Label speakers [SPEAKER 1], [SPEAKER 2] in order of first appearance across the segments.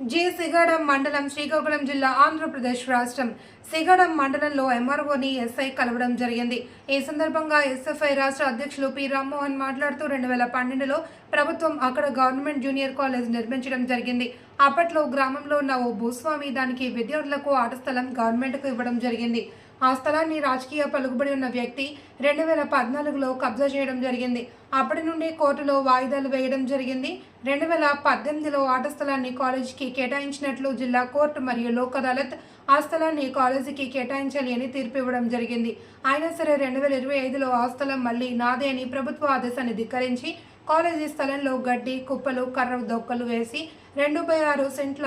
[SPEAKER 1] G Sigadam మండలం శ్రీకాకుళం జిల్లా ఆంధ్రప్రదేశ్ రాష్ట్రం. సిగడం మండలంలో ఎంఆర్ఓని ఎస్ఐ కలవడం జరిగింది. ఈ సందర్భంగా ఎస్ఎఫ్ఐ రాష్ట్ర అధ్యక్షులు పి రామ్మోహన్ మాట్లాడుతూ రెండు వేల పన్నెండులో ప్రభుత్వం అక్కడ గవర్నమెంట్ జూనియర్ కాలేజ్ నిర్మించడం జరిగింది. అప్పట్లో గ్రామంలో ఉన్న ఓ భూస్వామి దానికి విద్యార్థులకు ఆట స్థలం గవర్నమెంట్కు ఇవ్వడం జరిగింది. ఆ స్థలాన్ని రాజకీయ పలుకుబడి ఉన్న వ్యక్తి రెండు వేల పద్నాలుగులో కబ్జా చేయడం జరిగింది. అప్పటి నుండి కోర్టులో వాయిదాలు వేయడం జరిగింది. రెండు వేల పద్దెనిమిదిలో ఆట స్థలాన్ని కాలేజీకి కేటాయించినట్లు జిల్లా కోర్టు మరియు లోక్ అదాలత్ ఆ స్థలాన్ని కాలేజీకి కేటాయించాలి అని తీర్పు ఇవ్వడం జరిగింది. అయినా సరే రెండు వేల ఇరవై ఐదులో ఆ స్థలం మళ్ళీ నాదే అని ప్రభుత్వ ఆదేశాన్ని ధిక్కరించి కాలేజీ స్థలంలో గడ్డి కుప్పలు కర్ర దొక్కలు వేసి రెండు బై ఆరు సెంట్ల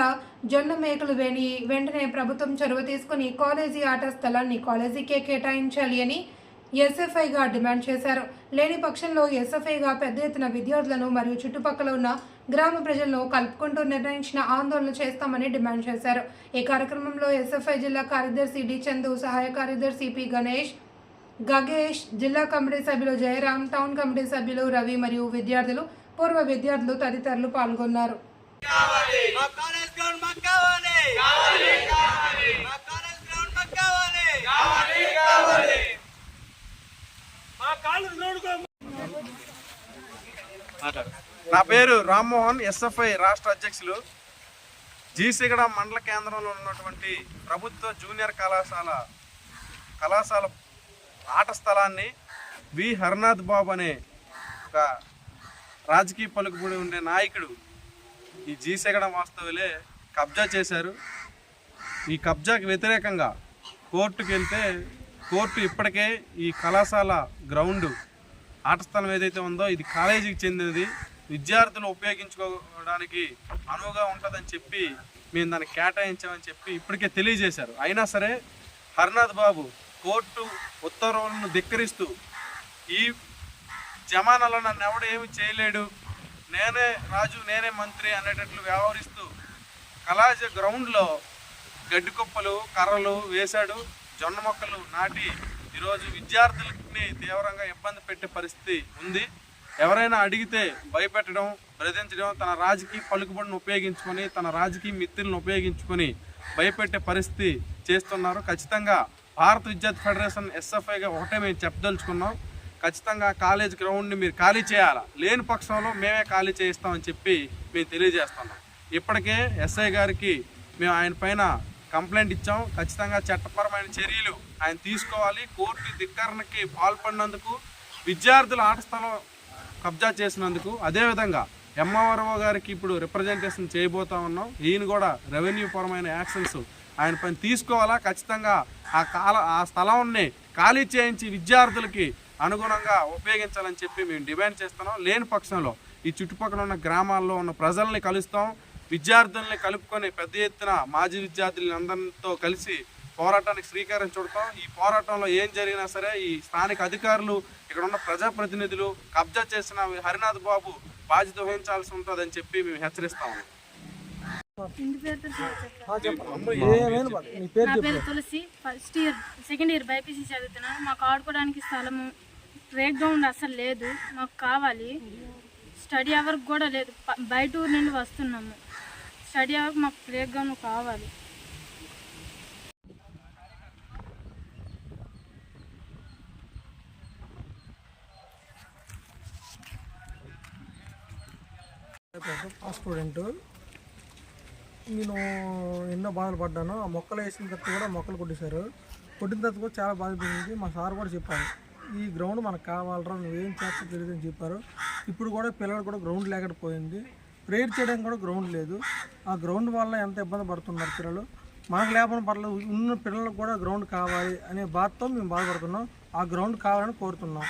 [SPEAKER 1] జొన్న మేకలు వేని వెంటనే ప్రభుత్వం చొరవ తీసుకుని కాలేజీ ఆట స్థలాన్ని కాలేజీకే కేటాయించాలి అని ఎస్ఎఫ్ఐగా డిమాండ్ చేశారు. లేని పక్షంలో ఎస్ఎఫ్ఐగా పెద్ద ఎత్తున విద్యార్థులను మరియు చుట్టుపక్కల ఉన్న గ్రామ ప్రజలను కలుపుకుంటూ నిర్ణయించిన ఆందోళన చేస్తామని డిమాండ్ చేశారు. ఈ కార్యక్రమంలో ఎస్ఎఫ్ఐ జిల్లా కార్యదర్శి డి చందు సహాయ కార్యదర్శి పి గణేష్ గగేష్ జిల్లా కమిటీ సభ్యులు జయరాం టౌన్ కమిటీ సభ్యులు రవి మరియు విద్యార్థులు పూర్వ విద్యార్థులు తదితరులు పాల్గొన్నారు.
[SPEAKER 2] నా పేరు రామ్మోహన్ ఎస్ఎఫ్ఐ రాష్ట్ర అధ్యక్షులు. జీసిగడ మండల కేంద్రంలో ఉన్నటువంటి ప్రభుత్వ జూనియర్ కళాశాల కళాశాల ఆట స్థలాన్ని వి. హరినాథ్ బాబు అనే ఒక రాజకీయ పలుకుబడి ఉండే నాయకుడు ఈ జీసెగడ వాస్తవులే కబ్జా చేశారు. ఈ కబ్జాకి వ్యతిరేకంగా కోర్టుకు వెళ్తే కోర్టు ఇప్పటికే ఈ కళాశాల గ్రౌండ్ ఆట స్థలం ఏదైతే ఉందో ఇది కాలేజీకి చెందినది. విద్యార్థులు ఉపయోగించుకోవడానికి అనువుగా ఉంటుందని చెప్పి మేము దాన్ని కేటాయించామని చెప్పి ఇప్పటికే తెలియజేశారు. అయినా సరే హరినాథ్ బాబు కోర్టు ఉత్తర్వులను ధిక్కరిస్తూ ఈ జమానాలో నన్ను ఎవడు ఏమి చేయలేడు నేనే రాజు నేనే మంత్రి అనేటట్లు వ్యవహరిస్తూ కళాజ గ్రౌండ్లో గడ్డి కుప్పలు కర్రలు వేశాడు. జొన్న మొక్కలు నాటి ఈరోజు విద్యార్థులని తీవ్రంగా ఇబ్బంది పెట్టే పరిస్థితి ఉంది. ఎవరైనా అడిగితే భయపెట్టడం బెదిరించడం తన రాజకీయ పలుకుబడిని ఉపయోగించుకొని తన రాజకీయ మిత్రులను ఉపయోగించుకొని భయపెట్టే పరిస్థితి చేస్తున్నారు. ఖచ్చితంగా భారత విద్యార్థి ఫెడరేషన్ ఎస్ఎఫ్ఐగా ఒకటే మేము చెప్పదలుచుకున్నాం. ఖచ్చితంగా కాలేజ్ గ్రౌండ్ని మీరు ఖాళీ చేయాలా? లేని పక్షంలో మేమే ఖాళీ చేయిస్తామని చెప్పి మేము తెలియజేస్తున్నాం. ఇప్పటికే ఎస్ఐ గారికి మేము ఆయన పైన కంప్లైంట్ ఇచ్చాం. ఖచ్చితంగా చట్టపరమైన చర్యలు ఆయన తీసుకోవాలి. కోర్టు ధిక్కరణకి పాల్పడినందుకు విద్యార్థుల ఆట స్థలం కబ్జా చేసినందుకు అదేవిధంగా ఎంఆర్ఓ గారికి ఇప్పుడు రిప్రజెంటేషన్ చేయబోతా ఉన్నాం. ఈయన కూడా రెవెన్యూ పరమైన యాక్షన్స్ ఆయన పని తీసుకోవాలా? ఖచ్చితంగా ఆ కాల ఆ స్థలాన్ని ఖాళీ చేయించి విద్యార్థులకి అనుగుణంగా ఉపయోగించాలని చెప్పి మేము డిమాండ్ చేస్తున్నాం. లేని పక్షంలో ఈ చుట్టుపక్కల ఉన్న గ్రామాల్లో ఉన్న ప్రజల్ని కలుస్తాం. విద్యార్థుల్ని కలుపుకొని పెద్ద ఎత్తున మాజీ విద్యార్థులని అందరితో కలిసి పోరాటానికి శ్రీకారం చుడతాం. ఈ పోరాటంలో ఏం జరిగినా సరే ఈ స్థానిక అధికారులు ఇక్కడ ఉన్న ప్రజాప్రతినిధులు కబ్జా చేసిన హరినాథ్ బాబు బాధ్యత వహించాల్సి ఉంటుందని చెప్పి మేము హెచ్చరిస్తాము
[SPEAKER 3] ఇంటి పేరు నా పేరు Tulasi first year second year BiPC చదువుతున్నాను. మాకు ఆడుకోవడానికి స్థలము ప్లే గ్రౌండ్ అసలు లేదు. మాకు కావాలి. స్టడీ అవర్కి కూడా లేదు. బయట ఊరు నుండి వస్తున్నాము. స్టడీ అవర్కి మాకు ప్లే గ్రౌండ్ కావాలి.
[SPEAKER 4] ఆ స్టూడెంట్. నేను ఎన్నో బాధలు పడ్డాను. ఆ మొక్కలు వేసిన తర్వాత కూడా మొక్కలు కొట్టేశారు. కొట్టిన తర్వాత కూడా చాలా బాధపడింది మా సార్ కూడా చెప్పారు ఈ గ్రౌండ్ మనకు కావాలరా నువ్వేం చేస్తా తెలియదు అని చెప్పారు. ఇప్పుడు కూడా పిల్లలు కూడా గ్రౌండ్ లేకపోయింది. ప్రేయర్ చేయడానికి కూడా గ్రౌండ్ లేదు. ఆ గ్రౌండ్ వల్ల ఎంత ఇబ్బంది పడుతున్నారు పిల్లలు? మనకు లేకపోయినా పర్లేదు ఉన్న పిల్లలకు కూడా గ్రౌండ్ కావాలి అనే బాధతో మేము బాధపడుతున్నాం. ఆ గ్రౌండ్ కావాలని కోరుతున్నాం.